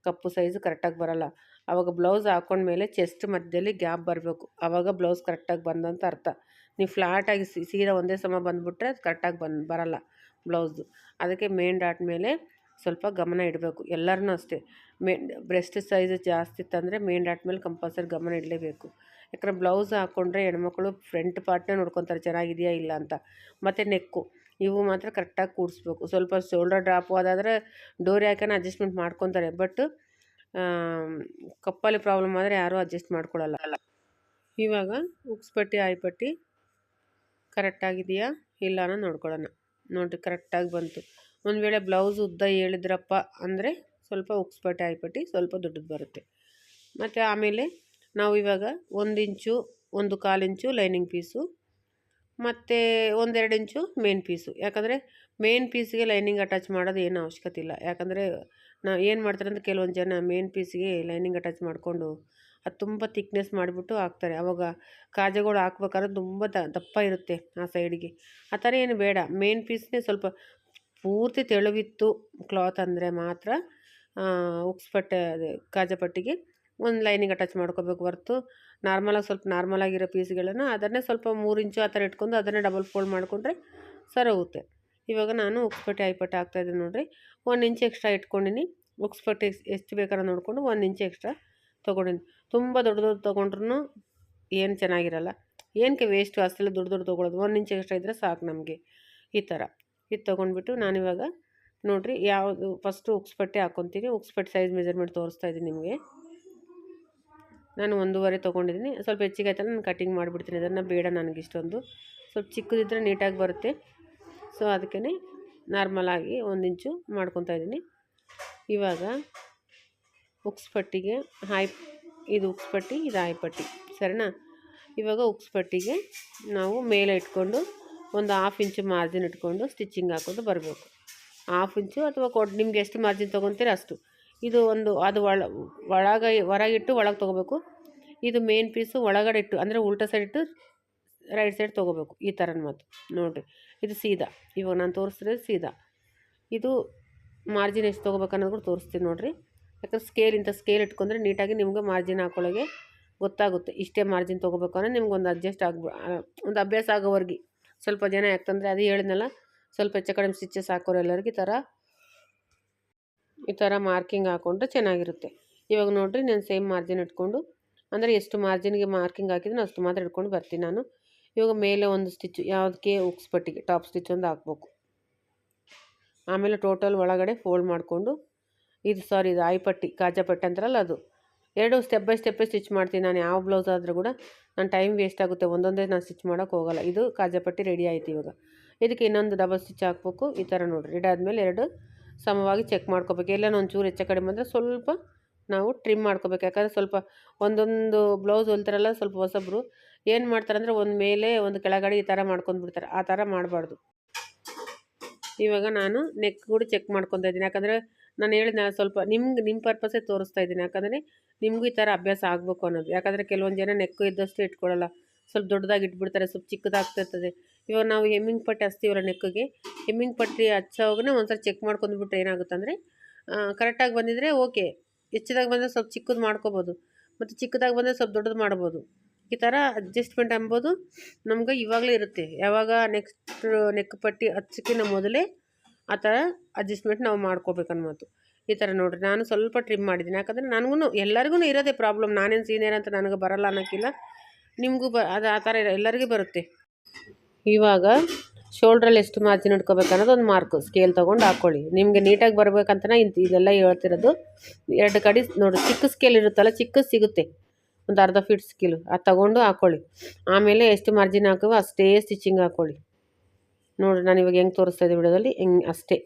ಕಪ್ಪು ಸೈಜ್ ಕರೆಕ್ಟಾಗಿ ಬರೋಲ್ಲ ಆವಾಗ ಬ್ಲೌಸ್ ಹಾಕ್ಕೊಂಡ್ಮೇಲೆ ಚೆಸ್ಟ್ ಮಧ್ಯದಲ್ಲಿ ಗ್ಯಾಪ್ ಬರಬೇಕು ಆವಾಗ ಬ್ಲೌಸ್ ಕರೆಕ್ಟಾಗಿ ಬಂದಂತ ಅರ್ಥ ನೀವು ಫ್ಲಾಟಾಗಿ ಸೀದಾ ಒಂದೇ ಸಮ ಬಂದುಬಿಟ್ರೆ ಅದು ಕರೆಕ್ಟಾಗಿ ಬಂದು ಬರೋಲ್ಲ ಬ್ಲೌಸ್ದು ಅದಕ್ಕೆ ಮೇನ್ ಡಾಟ್ ಮೇಲೆ ಸ್ವಲ್ಪ ಗಮನ ಇಡಬೇಕು. ಎಲ್ಲರನ್ನೂ ಅಷ್ಟೇ. ಮೇ ಬ್ರೆಸ್ಟ್ ಸೈಜ್ ಜಾಸ್ತಿ ಇತ್ತಂದರೆ ಮೇನ್ ಡಾಟ್ ಮೇಲೆ ಕಂಪಲ್ಸರಿ ಗಮನ ಇಡಲೇಬೇಕು. ಯಾಕಂದರೆ ಬ್ಲೌಸ್ ಹಾಕ್ಕೊಂಡ್ರೆ ಹೆಣ್ಮಕ್ಳು ಫ್ರಂಟ್ ಪಾರ್ಟ್ನೇ ನೋಡ್ಕೊತಾರೆ, ಚೆನ್ನಾಗಿದೆಯಾ ಇಲ್ಲ ಅಂತ. ಮತ್ತು ನೆಕ್ಕು ಇವು ಮಾತ್ರ ಕರೆಕ್ಟಾಗಿ ಕೂಡಿಸ್ಬೇಕು. ಸ್ವಲ್ಪ ಶೋಲ್ಡರ್ ಡ್ರಾಪು ಅದಾದರೆ ಡೋರಿ ಹಾಕೋಣ ಅಡ್ಜಸ್ಟ್ಮೆಂಟ್ ಮಾಡ್ಕೊತಾರೆ. ಬಟ್ ಕಪ್ಪಲ್ಲಿ ಪ್ರಾಬ್ಲಮ್ ಆದರೆ ಯಾರೂ ಅಡ್ಜಸ್ಟ್ ಮಾಡ್ಕೊಳ್ಳಲ್ಲ ಇವಾಗ ಉಕ್ಸ್ಪಟ್ಟಿ ಆಯ್ಪಟ್ಟಿ ಕರೆಕ್ಟಾಗಿದೆಯಾ ಇಲ್ಲ ಅನ್ನೋ ನೋಡ್ಕೊಳ್ಳೋಣ ನೋಡಿರಿ ಕರೆಕ್ಟಾಗಿ ಬಂತು. ಒಂದು ವೇಳೆ ಬ್ಲೌಸ್ ಉದ್ದ ಹೇಳಿದ್ರಪ್ಪ ಅಂದರೆ ಸ್ವಲ್ಪ ಉಕ್ಸ್ಪಟ್ಟೆ ಆಯ್ಪಟ್ಟಿ ಸ್ವಲ್ಪ ದೊಡ್ಡದು ಬರುತ್ತೆ. ಮತ್ತು ಆಮೇಲೆ ನಾವು ಇವಾಗ ಒಂದು ಇಂಚು, ಒಂದು ಕಾಲು ಇಂಚು ಲೈನಿಂಗ್ ಪೀಸು ಮತ್ತು ಒಂದೆರಡು ಇಂಚು ಮೇನ್ ಪೀಸು ಯಾಕಂದರೆ ಮೇನ್ ಪೀಸಿಗೆ ಲೈನಿಂಗ್ ಅಟ್ಯಾಚ್ ಮಾಡೋದು ಏನು ಅವಶ್ಯಕತೆ ಇಲ್ಲ. ಯಾಕಂದರೆ ನಾವು ಏನು ಮಾಡ್ತಾರೆ ಅಂದರೆ ಕೆಲವೊಂದು ಜನ ಮೇನ್ ಪೀಸಿಗೆ ಲೈನಿಂಗ್ ಅಟ್ಯಾಚ್ ಮಾಡಿಕೊಂಡು ಅದು ತುಂಬ ತಿಕ್ನೆಸ್ ಮಾಡಿಬಿಟ್ಟು ಹಾಕ್ತಾರೆ. ಅವಾಗ ಕಾಜಗಳು ಹಾಕ್ಬೇಕಾದ್ರೆ ತುಂಬ ದಪ್ಪ ಇರುತ್ತೆ ಆ ಸೈಡಿಗೆ ಆ ಥರ ಏನು ಬೇಡ. ಮೇನ್ ಪೀಸ್ನೇ ಸ್ವಲ್ಪ ಪೂರ್ತಿ ತೆಳುವಿತ್ತು ಕ್ಲಾತ್ ಅಂದರೆ ಮಾತ್ರ ಉಕ್ಸ್ಪಟ್ಟೆ ಕಾಜಪಟ್ಟಿಗೆ ಒಂದು ಲೈನಿಂಗ್ ಅಟ್ಯಾಚ್ ಮಾಡ್ಕೋಬೇಕು ಹೊರ್ತು. ನಾರ್ಮಲಾಗಿ ಸ್ವಲ್ಪ ನಾರ್ಮಲಾಗಿರೋ ಪೀಸ್ಗಳನ್ನು ಅದನ್ನೇ ಸ್ವಲ್ಪ ಮೂರು ಇಂಚು ಆ ಥರ ಇಟ್ಕೊಂಡು ಅದನ್ನೇ ಡಬಲ್ ಫೋಲ್ಡ್ ಮಾಡಿಕೊಂಡ್ರೆ ಸರಿ ಹೋಗುತ್ತೆ ಇವಾಗ ನಾನು ಉಕ್ಸ್ಪಟ್ಟೆ ಐಪಟ್ಟೆ ಹಾಕ್ತಾಯಿದ್ದೀನಿ ನೋಡಿರಿ. ಒಂದು ಇಂಚು ಎಕ್ಸ್ಟ್ರಾ ಇಟ್ಕೊಂಡಿನಿ. ಉಕ್ಸ್ಪಟ್ಟೆ ಎಷ್ಟು ಬೇಕಾದ್ರೆ ನೋಡಿಕೊಂಡು ಒಂದು ಇಂಚು ಎಕ್ಸ್ಟ್ರಾ ತೊಗೊಂಡಿನಿ. ತುಂಬ ದೊಡ್ಡ ದೊಡ್ಡ ತೊಗೊಂಡ್ರು ಏನು ಚೆನ್ನಾಗಿರಲ್ಲ. ಏನಕ್ಕೆ ವೇಸ್ಟು ಅಷ್ಟೆಲ್ಲ ದೊಡ್ಡ ದೊಡ್ಡ ತೊಗೊಳೋದು. ಒಂದು ಇಂಚು ಎಕ್ಸ್ಟ್ರಾ ಇದ್ದರೆ ಸಾಕು ನಮಗೆ ಈ ಥರ. ಇದು ತೊಗೊಂಡ್ಬಿಟ್ಟು ನಾನಿವಾಗ ನೋಡಿರಿ ಯಾವುದು ಫಸ್ಟು ಉಕ್ಸ್ಪಟ್ಟೆ ಹಾಕ್ಕೊತೀನಿ ಉಕ್ಸ್ಪಟ್ಟೆ ಸೈಜ್ ಮೆಜರ್ಮೆಂಟ್ ತೋರಿಸ್ತಾ ಇದ್ದೀನಿ ನಿಮಗೆ. ನಾನು ಒಂದೂವರೆ ತೊಗೊಂಡಿದ್ದೀನಿ. ಸ್ವಲ್ಪ ಹೆಚ್ಚಿಗೆ ಆಯ್ತಲ್ಲ ನಾನು ಕಟ್ಟಿಂಗ್ ಮಾಡಿಬಿಡ್ತೀನಿ. ಅದನ್ನು ಬೇಡ ನನಗೆ ಇಷ್ಟೊಂದು. ಸ್ವಲ್ಪ ಚಿಕ್ಕದಿದ್ದರೆ ನೀಟಾಗಿ ಬರುತ್ತೆ. ಸೊ ಅದಕ್ಕೇ ನಾರ್ಮಲಾಗಿ ಒಂದು ಇಂಚು ಮಾಡ್ಕೊತಾ ಇದ್ದೀನಿ. ಇವಾಗ ಉಕ್ಸ್ಪಟ್ಟಿಗೆ ಹಾಯ್ ಇದು ಉಕ್ಸ್ಪಟ್ಟಿ ಇದು ಹಾಯ್ ಪಟ್ಟಿ. ಸರಿನಾ? ಇವಾಗ ಉಕ್ಸ್ಪಟ್ಟಿಗೆ ನಾವು ಮೇಲೆ ಇಟ್ಕೊಂಡು ಒಂದು ಹಾಫ್ ಇಂಚು ಮಾರ್ಜಿನ್ ಇಟ್ಕೊಂಡು ಸ್ಟಿಚಿಂಗ್ ಹಾಕೋದು ಬರಬೇಕು. ಹಾಫ್ ಇಂಚು ಅಥವಾ ಕೊಟ್ಟು ನಿಮ್ಗೆ ಎಷ್ಟು ಮಾರ್ಜಿನ್ ತೊಗೊತೀರ ಅಷ್ಟು. ಇದು ಒಂದು, ಅದು ಒಳ, ಒಳಗೆ ಹೊರಗಿಟ್ಟು ಒಳಗೆ ತೊಗೋಬೇಕು. ಇದು ಮೇನ್ ಪೀಸು ಒಳಗಡೆ ಇಟ್ಟು, ಅಂದರೆ ಉಲ್ಟಾ ಸೈಡ್ ಇಟ್ಟು ರೈಟ್ ಸೈಡ್ ತೊಗೋಬೇಕು. ಈ ಥರನ ಮಾತು. ನೋಡಿರಿ, ಇದು ಸೀದಾ. ಇವಾಗ ನಾನು ತೋರಿಸ್ತಿರೋದು ಸೀದಾ. ಇದು ಮಾರ್ಜಿನ್ ಎಷ್ಟು ತೊಗೋಬೇಕು ಅನ್ನೋದು ಕೂಡ ತೋರಿಸ್ತೀನಿ ನೋಡಿರಿ. ಯಾಕಂದ್ರೆ ಸ್ಕೇಲ್ ಇಂಥ ಸ್ಕೇಲ್ ಇಟ್ಕೊಂಡ್ರೆ ನೀಟಾಗಿ ನಿಮ್ಗೆ ಮಾರ್ಜಿನ್ ಹಾಕೊಳ್ಳೋಗೆ ಗೊತ್ತಾಗುತ್ತೆ. ಇಷ್ಟೇ ಮಾರ್ಜಿನ್ ತೊಗೋಬೇಕು ಅಂದರೆ ನಿಮ್ಗೆ ಒಂದು ಅಡ್ಜಸ್ಟ್ ಆಗ್ಬ ಒಂದು ಅಭ್ಯಾಸ ಆಗೋವರೆಗೆ. ಸ್ವಲ್ಪ ಜನ ಯಾಕಂದರೆ ಅದು ಹೇಳಿದ್ನಲ್ಲ, ಸ್ವಲ್ಪ ಹೆಚ್ಚು ಕಡಿಮೆ ಸ್ಟಿಚಸ್ ಹಾಕೋರು ಎಲ್ಲರಿಗೆ ಈ ಥರ ಈ ಥರ ಮಾರ್ಕಿಂಗ್ ಹಾಕ್ಕೊಂಡ್ರೆ ಚೆನ್ನಾಗಿರುತ್ತೆ. ಇವಾಗ ನೋಡಿರಿ ನಾನು ಸೇಮ್ ಮಾರ್ಜಿನ್ ಇಟ್ಕೊಂಡು, ಅಂದರೆ ಎಷ್ಟು ಮಾರ್ಜಿನ್ಗೆ ಮಾರ್ಕಿಂಗ್ ಹಾಕಿದ್ರೆ ಅಷ್ಟು ಮಾತ್ರ ಇಟ್ಕೊಂಡು ಬರ್ತೀನಿ ನಾನು. ಇವಾಗ ಮೇಲೆ ಒಂದು ಸ್ಟಿಚ್ ಯಾವುದಕ್ಕೆ ಉಕ್ಸ್ಪಟ್ಟಿಗೆ ಟಾಪ್ ಸ್ಟಿಚ್ ಒಂದು ಹಾಕ್ಬೇಕು. ಆಮೇಲೆ ಟೋಟಲ್ ಒಳಗಡೆ ಫೋಲ್ಡ್ ಮಾಡಿಕೊಂಡು, ಇದು ಸಾರಿ ಇದು ಆಯ್ಪಟ್ಟಿ ಕಾಜಾಪಟ್ಟಿ ಅಂತಾರಲ್ಲ ಅದು. ಎರಡು ಸ್ಟೆಪ್ ಬೈ ಸ್ಟೆಪ್ಪೇ ಸ್ಟಿಚ್ ಮಾಡ್ತೀನಿ ನಾನು, ಯಾವ ಬ್ಲೌಸ್ ಆದರೂ ಕೂಡ. ನನ್ನ ಟೈಮ್ ವೇಸ್ಟ್ ಆಗುತ್ತೆ, ಒಂದೊಂದೇ ನಾನು ಸ್ಟಿಚ್ ಮಾಡೋಕ್ಕೆ ಹೋಗಲ್ಲ. ಇದು ಕಾಜಾಪಟ್ಟಿ ರೆಡಿ ಆಯ್ತು ಇವಾಗ. ಇದಕ್ಕೆ ಇನ್ನೊಂದು ಡಬಲ್ ಸ್ಟಿಚ್ ಹಾಕ್ಬೇಕು, ಈ ಥರ ನೋಡಿರಿ. ಇದಾದ್ಮೇಲೆ ಎರಡು ಸಮವಾಗಿ ಚೆಕ್ ಮಾಡ್ಕೋಬೇಕು. ಎಲ್ಲನೂ ಒಂಚೂರು ಹೆಚ್ಚು ಕಡಿಮೆ ಅಂದರೆ ಸ್ವಲ್ಪ ನಾವು ಟ್ರಿಮ್ ಮಾಡ್ಕೋಬೇಕು. ಯಾಕಂದರೆ ಸ್ವಲ್ಪ ಒಂದೊಂದು ಬ್ಲೌಸ್ ಹೊಲ್ತಾರಲ್ಲ, ಸ್ವಲ್ಪ ಹೊಸಬ್ರು ಏನು ಮಾಡ್ತಾರೆ ಅಂದರೆ ಒಂದು ಮೇಲೆ ಒಂದು ಕೆಳಗಡೆ ಈ ಥರ ಮಾಡ್ಕೊಂಡ್ಬಿಡ್ತಾರೆ ಆ ಥರ ಮಾಡಬಾರ್ದು. ಇವಾಗ ನಾನು ನೆಕ್ ಕೂಡ ಚೆಕ್ ಮಾಡ್ಕೊತಾ ಇದ್ದೀನಿ. ಯಾಕಂದರೆ ನಾನು ಹೇಳಿದ ಸ್ವಲ್ಪ ನಿಮ್ಗೆ ನಿಮ್ಮ ಪರ್ಪಸೇ ತೋರಿಸ್ತಾ ಇದ್ದೀನಿ. ಯಾಕಂದರೆ ನಿಮಗೂ ಈ ಥರ ಅಭ್ಯಾಸ ಆಗಬೇಕು ಅನ್ನೋದು. ಯಾಕಂದರೆ ಕೆಲವೊಂದು ಜನ ನೆಕ್ಕು ಇದ್ದಷ್ಟು ಇಟ್ಕೊಳ್ಳಲ್ಲ. ಸ್ವಲ್ಪ ದೊಡ್ಡದಾಗಿ ಇಟ್ಬಿಡ್ತಾರೆ, ಸ್ವಲ್ಪ ಚಿಕ್ಕದಾಗ್ತಿರ್ತದೆ. ಇವಾಗ ನಾವು ಹೆಮ್ಮಿಂಗ್ ಪಟ್ಟಿ ಹಚ್ತೀವಲ್ಲ ನೆಕ್ಕಿಗೆ ಹೆಮ್ಮಿಂಗ್ ಪಟ್ಟಿ ಹಚ್ಚೋವಾಗನೇ ಒಂದ್ಸಲ ಚೆಕ್ ಮಾಡ್ಕೊಂಡ್ಬಿಟ್ರೆ ಏನಾಗುತ್ತೆ ಅಂದರೆ ಕರೆಕ್ಟಾಗಿ ಬಂದಿದ್ದರೆ ಓಕೆ. ಹೆಚ್ಚಿದಾಗ ಬಂದರೆ ಸ್ವಲ್ಪ ಚಿಕ್ಕದು ಮಾಡ್ಕೋಬೋದು. ಮತ್ತು ಚಿಕ್ಕದಾಗಿ ಬಂದರೆ ಸ್ವಲ್ಪ ದೊಡ್ಡದು ಮಾಡ್ಬೋದು. ಈ ಥರ ಅಡ್ಜಸ್ಟ್ಮೆಂಟ್ ಅಂಬೋದು ನಮ್ಗೆ ಇವಾಗಲೇ ಇರುತ್ತೆ. ಯಾವಾಗ ನೆಕ್ಸ್ಟ್ ನೆಕ್ ಪಟ್ಟಿ ಹಚ್ಚಕ್ಕಿಂತ ಮೊದಲೇ ಆ ಥರ ಅಡ್ಜಸ್ಟ್ಮೆಂಟ್ ನಾವು ಮಾಡ್ಕೋಬೇಕು ಅನ್ನೋದು ಈ ಥರ ನೋಡಿರಿ. ನಾನು ಸ್ವಲ್ಪ ಟ್ರಿಮ್ ಮಾಡಿದ್ದೀನಿ. ಯಾಕಂದರೆ ನನಗೂ ಎಲ್ಲರಿಗೂ ಇರೋದೇ ಪ್ರಾಬ್ಲಮ್ ನಾನೇನು ಸೀನಿಯರ್ ಅಂತ ನನಗೆ ಬರಲ್ಲ ಅನ್ನೋಕ್ಕಿಲ್ಲ. ನಿಮಗೂ ಬ, ಅದು ಆ ಥರ ಎಲ್ಲರಿಗೂ ಬರುತ್ತೆ. ಇವಾಗ ಶೋಲ್ಡ್ರಲ್ಲಿ ಎಷ್ಟು ಮಾರ್ಜಿನ್ ಇಟ್ಕೋಬೇಕು ಅನ್ನೋದು ಒಂದು ಮಾರ್ಕ್ ಸ್ಕೇಲ್ ತೊಗೊಂಡು ಹಾಕ್ಕೊಳ್ಳಿ ನಿಮಗೆ ನೀಟಾಗಿ ಬರ್ಬೇಕಂತನೇ ಇಂತ ಇದೆಲ್ಲ ಹೇಳ್ತಿರೋದು. ಎರಡು ಕಡೆ ನೋಡಿ, ಚಿಕ್ಕ ಸ್ಕೇಲ್ ಇರುತ್ತಲ್ಲ, ಚಿಕ್ಕ ಸಿಗುತ್ತೆ. ಒಂದು ಅರ್ಧ ಫೀಟ್ ಸ್ಕೇಲು ಅದು ತಗೊಂಡು ಹಾಕ್ಕೊಳ್ಳಿ ಆಮೇಲೆ ಎಷ್ಟು ಮಾರ್ಜಿನ್ ಹಾಕುವ ಅಷ್ಟೇ ಸ್ಟಿಚಿಂಗ್ ಹಾಕ್ಕೊಳ್ಳಿ ನೋಡಿರಿ ನಾನು ಇವಾಗ ಹೆಂಗೆ ತೋರಿಸ್ತಾ ಇದ್ದೆ ವಿಡಿಯೋದಲ್ಲಿ? ಹೆಂಗೆ, ಅಷ್ಟೇ.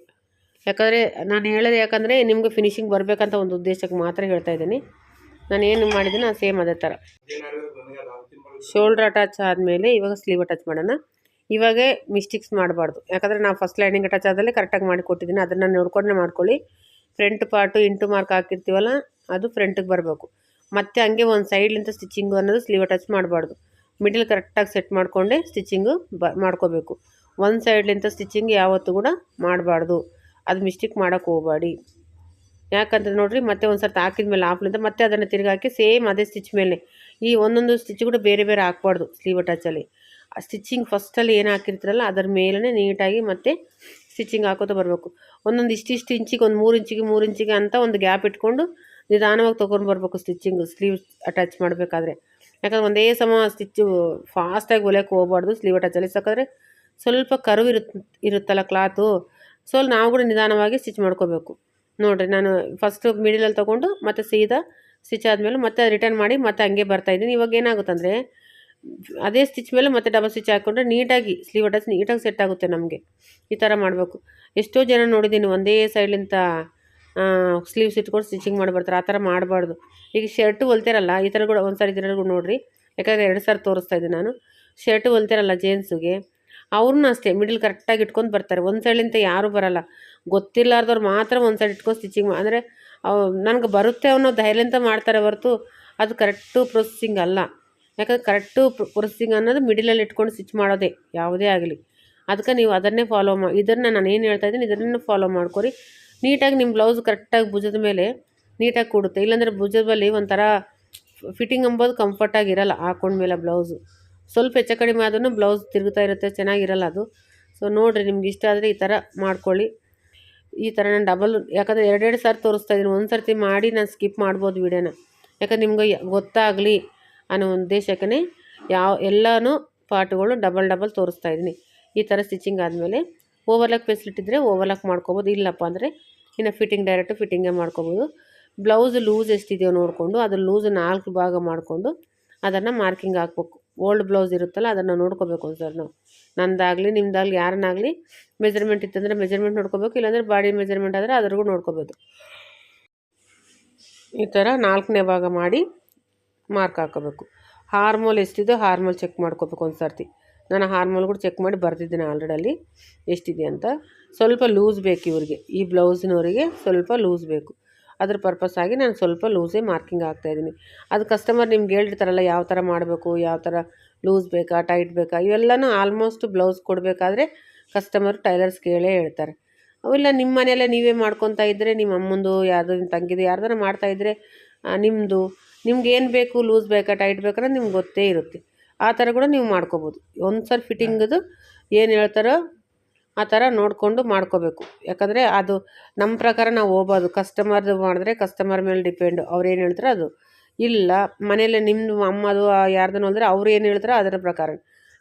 ಯಾಕಂದರೆ ನಾನು ಹೇಳೋದು ಯಾಕಂದರೆ ನಿಮಗೆ ಫಿನಿಶಿಂಗ್ ಬರಬೇಕಂತ ಒಂದು ಉದ್ದೇಶಕ್ಕೆ ಮಾತ್ರ ಹೇಳ್ತಾ ಇದ್ದೀನಿ. ನಾನು ಏನು ಮಾಡಿದ್ದೀನಿ ಸೇಮ್ ಅದೇ ಥರ ಶೋಲ್ಡ್ರ್ ಅಟ್ಯಾಚ್ ಆದಮೇಲೆ ಇವಾಗ ಸ್ಲೀವ್ ಅಟ್ಯಾಚ್ ಮಾಡೋಣ. ಇವಾಗ ಮಿಸ್ಟೇಕ್ಸ್ ಮಾಡಬಾರ್ದು. ಯಾಕಂದರೆ ನಾವು ಫಸ್ಟ್ ಲೈನಿಂಗ್ ಅಟ್ಯಾಚ್ ಆದಲ್ಲೇ ಕರೆಕ್ಟಾಗಿ ಮಾಡಿ ಕೊಟ್ಟಿದ್ದೀನಿ. ಅದನ್ನು ನೋಡ್ಕೊಂಡೆ ಮಾಡ್ಕೊಳ್ಳಿ. ಫ್ರಂಟ್ ಪಾರ್ಟು ಇಂಟು ಮಾರ್ಕ್ ಹಾಕಿರ್ತೀವಲ್ಲ, ಅದು ಫ್ರಂಟಿಗೆ ಬರಬೇಕು. ಮತ್ತು ಹಂಗೆ ಒಂದು ಸೈಡ್ಲಿಂದ ಸ್ಟಿಚಿಂಗು ಅನ್ನೋದು ಸ್ಲೀವ್ ಅಟ್ಯಾಚ್ ಮಾಡಬಾರ್ದು. ಮಿಡಿಲ್ ಕರೆಕ್ಟಾಗಿ ಸೆಟ್ ಮಾಡಿಕೊಂಡೆ ಸ್ಟಿಚಿಂಗು ಬ ಮಾಡ್ಕೋಬೇಕು. ಒಂದು ಸೈಡ್ಲಿಂದ ಸ್ಟಿಚಿಂಗ್ ಯಾವತ್ತೂ ಕೂಡ ಮಾಡಬಾರ್ದು. ಅದು ಮಿಸ್ಟೇಕ್ ಮಾಡೋಕ್ಕೆ ಹೋಗಬೇಡಿ. ಯಾಕಂದ್ರೆ ನೋಡಿರಿ ಮತ್ತೆ ಒಂದು ಸರ್ತಿ ಹಾಕಿದ್ಮೇಲೆ ಆಫ್ಲಿಂದ ಮತ್ತೆ ಅದನ್ನು ತಿರುಗಾಕಿ ಸೇಮ್ ಅದೇ ಸ್ಟಿಚ್ ಮೇಲೆ ಈ ಒಂದೊಂದು ಸ್ಟಿಚ್ ಕೂಡ ಬೇರೆ ಬೇರೆ ಹಾಕ್ಬಾರ್ದು ಸ್ಲೀವ್ ಅಟ್ಯಾಚಲ್ಲಿ ಆ ಸ್ಟಿಚಿಂಗ್ ಫಸ್ಟಲ್ಲಿ ಏನು ಹಾಕಿರ್ತೀರಲ್ಲ ಅದರ ಮೇಲೇ ನೀಟಾಗಿ ಮತ್ತೆ ಸ್ಟಿಚಿಂಗ್ ಹಾಕೋತಾ ಬರಬೇಕು. ಒಂದೊಂದು ಇಷ್ಟಿಷ್ಟು ಇಂಚಿಗೆ ಒಂದು ಮೂರು ಇಂಚಿಗೆ ಮೂರು ಇಂಚಿಗೆ ಅಂತ ಒಂದು ಗ್ಯಾಪ್ ಇಟ್ಕೊಂಡು ನಿಧಾನವಾಗಿ ತೊಗೊಂಡು ಬರಬೇಕು ಸ್ಟಿಚಿಂಗ್ ಸ್ಲೀವ್ ಅಟ್ಯಾಚ್ ಮಾಡಬೇಕಾದ್ರೆ. ಯಾಕಂದ್ರೆ ಒಂದೇ ಸಮ ಸ್ಟಿಚ್ಚು ಫಾಸ್ಟಾಗಿ ಹೊಲಿಯೋಕೆ ಹೋಗ್ಬಾರ್ದು ಸ್ಲೀವ್ ಅಟ್ಯಾಚಲ್ಲಿ ಸಾಕಂದರೆ ಸ್ವಲ್ಪ ಕರು ಇರುತ್ತೆ ಇರುತ್ತಲ್ಲ ಕ್ಲಾತು ಸೊ ನಾವು ಕೂಡ ನಿಧಾನವಾಗಿ ಸ್ಟಿಚ್ ಮಾಡ್ಕೋಬೇಕು. ನೋಡಿರಿ, ನಾನು ಫಸ್ಟು ಮಿಡಿಲಲ್ಲಿ ತೊಗೊಂಡು ಮತ್ತೆ ಸೀದಾ ಸ್ಟಿಚ್ ಆದಮೇಲೆ ಮತ್ತೆ ರಿಟರ್ನ್ ಮಾಡಿ ಮತ್ತೆ ಹಂಗೆ ಬರ್ತಾಯಿದ್ದೀನಿ ಇವಾಗ ಏನಾಗುತ್ತಂದರೆ, ಅದೇ ಸ್ಟಿಚ್ ಮೇಲೆ ಮತ್ತೆ ಡಬಲ್ ಸ್ಟಿಚ್ ಹಾಕ್ಕೊಂಡ್ರೆ ನೀಟಾಗಿ ಸ್ಲೀವ್ ಅಟ್ಯಾಚ್ ನೀಟಾಗಿ ಸೆಟ್ ಆಗುತ್ತೆ ನಮಗೆ. ಈ ಥರ ಮಾಡಬೇಕು. ಎಷ್ಟೋ ಜನ ನೋಡಿದ್ದೀನಿ ಒಂದೇ ಸೈಡ್ಲಿಂದ ಸ್ಲೀವ್ಸ್ ಇಟ್ಕೊಂಡು ಸ್ಟಿಚಿಂಗ್ ಮಾಡಿ ಬರ್ತಾರೆ ಆ ಥರ ಮಾಡಬಾರ್ದು. ಈಗ ಶರ್ಟು ಹೊಲ್ತಿರಲ್ಲ, ಈ ಥರ ಕೂಡ ಒಂದು ಸಾರಿ ಇದರಲ್ಲೂ ನೋಡಿರಿ. ಯಾಕಂದರೆ ಎರಡು ಸಾರಿ ತೋರಿಸ್ತಾ ಇದ್ದೀನಿ ನಾನು. ಶರ್ಟು ಹೊಲ್ತಿರಲ್ಲ ಜೇನ್ಸುಗೆ ಅವ್ರನ್ನೂ ಅಷ್ಟೇ ಮಿಡಲ್ ಕರೆಕ್ಟಾಗಿ ಇಟ್ಕೊಂಡು ಬರ್ತಾರೆ. ಒಂದು ಸೈಡಿಂದ ಯಾರೂ ಬರಲ್ಲ. ಗೊತ್ತಿಲ್ಲಾರ್ದವ್ರು ಮಾತ್ರ ಒಂದು ಸೈಡ್ ಇಟ್ಕೊಂಡು ಸ್ಟಿಚಿಂಗ್ ಅಂದರೆ ನನಗೆ ಬರುತ್ತೆ ಅನ್ನೋ ಧೈರ್ಯಂತ ಮಾಡ್ತಾರೆ ಹೊರತು ಅದು ಕರೆಕ್ಟು ಪ್ರೊಸೆಸಿಂಗ್ ಅಲ್ಲ. ಯಾಕಂದ್ರೆ ಕರೆಕ್ಟು ಪ್ರೊಸೆಸಿಂಗ್ ಅನ್ನೋದು ಮಿಡಿಲಲ್ಲಿ ಇಟ್ಕೊಂಡು ಸ್ಟಿಚ್ ಮಾಡೋದೇ, ಯಾವುದೇ ಆಗಲಿ. ಅದಕ್ಕೆ ನೀವು ಅದನ್ನೇ ಫಾಲೋ ಮಾ, ಇದನ್ನು ನಾನು ಏನು ಹೇಳ್ತಾ ಇದ್ದೀನಿ, ಇದನ್ನು ಫಾಲೋ ಮಾಡ್ಕೊರಿ. ನೀಟಾಗಿ ನಿಮ್ಮ ಬ್ಲೌಸ್ ಕರೆಕ್ಟಾಗಿ ಭುಜದ ಮೇಲೆ ನೀಟಾಗಿ ಕೊಡುತ್ತೆ. ಇಲ್ಲಾಂದರೆ ಭುಜದ ಬಳಿ ಒಂಥರ ಫಿಟ್ಟಿಂಗ್ ಅಂಬೋದು ಕಂಫರ್ಟಾಗಿರಲ್ಲ ಹಾಕೊಂಡ್ಮೇಲೆ ಬ್ಲೌಸು ಸ್ವಲ್ಪ ಹೆಚ್ಚು ಕಡಿಮೆ ಆದ್ರೂ ಬ್ಲೌಸ್ ತಿರುಗ್ತಾ ಇರುತ್ತೆ, ಚೆನ್ನಾಗಿರಲ್ಲ ಅದು. ಸೊ ನೋಡಿರಿ ನಿಮ್ಗೆ ಇಷ್ಟ ಆದರೆ ಈ ಥರ ಮಾಡ್ಕೊಳ್ಳಿ. ಈ ಥರ ನಾನು ಡಬಲ್ ಯಾಕಂದರೆ ಎರಡೆರಡು ಸಾರಿ ತೋರಿಸ್ತಾ ಇದ್ದೀನಿ ಒಂದು ಸರ್ತಿ ಮಾಡಿ ನಾನು ಸ್ಕಿಪ್ ಮಾಡ್ಬೋದು ವೀಡಿಯೋನ. ಯಾಕಂದ್ರೆ ನಿಮ್ಗೆ ಗೊತ್ತಾಗಲಿ ಅನ್ನೋ ಉದ್ದೇಶಕ್ಕೇ ಯಾವ ಎಲ್ಲನೂ ಪಾರ್ಟ್ಗಳು ಡಬಲ್ ಡಬಲ್ ತೋರಿಸ್ತಾ ಇದ್ದೀನಿ ಈ ಥರ ಸ್ಟಿಚಿಂಗ್ ಆದಮೇಲೆ ಓವರ್ಲಾಕ್ ಫೆಸಿಲಿಟಿ ಇದ್ದರೆ ಓವರ್ಲಾಕ್ ಮಾಡ್ಕೊಬೋದು. ಇಲ್ಲಪ್ಪ ಅಂದರೆ ಇನ್ನು ಫಿಟ್ಟಿಂಗ್ ಡೈರೆಕ್ಟು ಫಿಟ್ಟಿಂಗೇ ಮಾಡ್ಕೊಬೋದು. ಬ್ಲೌಸ್ ಲೂಸ್ ಎಷ್ಟಿದೆಯೋ ನೋಡಿಕೊಂಡು ಅದು ಲೂಸ್ ನಾಲ್ಕು ಭಾಗ ಮಾಡಿಕೊಂಡು ಅದನ್ನು ಮಾರ್ಕಿಂಗ್ ಹಾಕ್ಬೇಕು. ಓಲ್ಡ್ ಬ್ಲೌಸ್ ಇರುತ್ತಲ್ಲ, ಅದನ್ನು ನೋಡ್ಕೋಬೇಕು ಸರ್ ನಾವು. ನಂದಾಗಲಿ, ನಿಮ್ದಾಗಲಿ, ಯಾರನ್ನಾಗಲಿ ಮೆಜರ್ಮೆಂಟ್ ಇತ್ತಂದರೆ ಮೆಜರ್ಮೆಂಟ್ ನೋಡ್ಕೋಬೇಕು, ಇಲ್ಲಾಂದರೆ ಬಾಡಿ ಮೆಜರ್ಮೆಂಟ್ ಆದರೆ ಅದ್ರಿಗೂ ನೋಡ್ಕೋಬೋದು. ಈ ಥರ ನಾಲ್ಕನೇ ಭಾಗ ಮಾಡಿ ಮಾರ್ಕ್ ಹಾಕೋಬೇಕು. ಹಾರ್ಮೋಲ್ ಎಷ್ಟಿದೆ ಹಾರ್ಮೋಲ್ ಚೆಕ್ ಮಾಡ್ಕೋಬೇಕು ಒಂದು ಸರ್ತಿ. ನಾನು ಹಾರ್ಮೋಲ್ ಕೂಡ ಚೆಕ್ ಮಾಡಿ ಬರ್ತಿದ್ದೀನಿ ಆಲ್ರೆಡಿ ಅಲ್ಲಿ. ಎಷ್ಟಿದೆ ಅಂತ. ಸ್ವಲ್ಪ ಲೂಸ್ ಬೇಕು ಇವರಿಗೆ. ಈ ಬ್ಲೌಸಿನವರಿಗೆ ಸ್ವಲ್ಪ ಲೂಸ್ ಬೇಕು. ಅದ್ರ ಪರ್ಪಸ್ ಆಗಿ ನಾನು ಸ್ವಲ್ಪ ಲೂಸೇ ಮಾರ್ಕಿಂಗ್ ಹಾಕ್ತಾಯಿದ್ದೀನಿ ಅದು ಕಸ್ಟಮರ್ ನಿಮ್ಗೆ ಹೇಳಿರ್ತಾರಲ್ಲ ಯಾವ ಥರ ಮಾಡಬೇಕು, ಯಾವ ಥರ ಲೂಸ್ ಬೇಕಾ ಟೈಟ್ ಬೇಕಾ, ಇವೆಲ್ಲನೂ ಆಲ್ಮೋಸ್ಟ್ ಬ್ಲೌಸ್ ಕೊಡಬೇಕಾದ್ರೆ ಕಸ್ಟಮರ್ ಟೈಲರ್ಸ್ ಕೇಳೇ ಹೇಳ್ತಾರೆ. ಅವೆಲ್ಲ ನಿಮ್ಮ ಮನೆಯಲ್ಲೇ ನೀವೇ ಮಾಡ್ಕೊತಾ ಇದ್ದರೆ ನಿಮ್ಮ ಅಮ್ಮಂದು, ಯಾರ್ದು ನಿಮ್ಮ ತಂಗಿದು ಯಾರ್ದಾರ ಮಾಡ್ತಾಯಿದ್ರೆ ನಿಮ್ಮದು ನಿಮ್ಗೆ ಏನು ಬೇಕು ಲೂಸ್ ಬೇಕಾ ಟೈಟ್ ಬೇಕಾದ್ರೆ ನಿಮ್ಗೆ ಗೊತ್ತೇ ಇರುತ್ತೆ. ಆ ಥರ ಕೂಡ ನೀವು ಮಾಡ್ಕೋಬೋದು. ಒಂದು ಸರಿ ಫಿಟ್ಟಿಂಗದು ಏನು ಹೇಳ್ತಾರೋ ಆ ಥರ ನೋಡಿಕೊಂಡು ಮಾಡ್ಕೋಬೇಕು. ಯಾಕಂದರೆ ಅದು ನಮ್ಮ ಪ್ರಕಾರ ನಾವು ಹೋಗ್ಬೋದು ಕಸ್ಟಮರ್ದು ಮಾಡಿದ್ರೆ ಕಸ್ಟಮರ್ ಮೇಲೆ ಡಿಪೆಂಡು. ಅವ್ರು ಏನು ಹೇಳ್ತಾರೆ ಅದು ಇಲ್ಲ ಮನೇಲಿ ನಿಮ್ಮದು ಅಮ್ಮದು ಯಾರ್ದನ್ನು ಅಂದರೆ ಅವ್ರು ಏನು ಹೇಳ್ತಾರೋ ಅದರ ಪ್ರಕಾರ.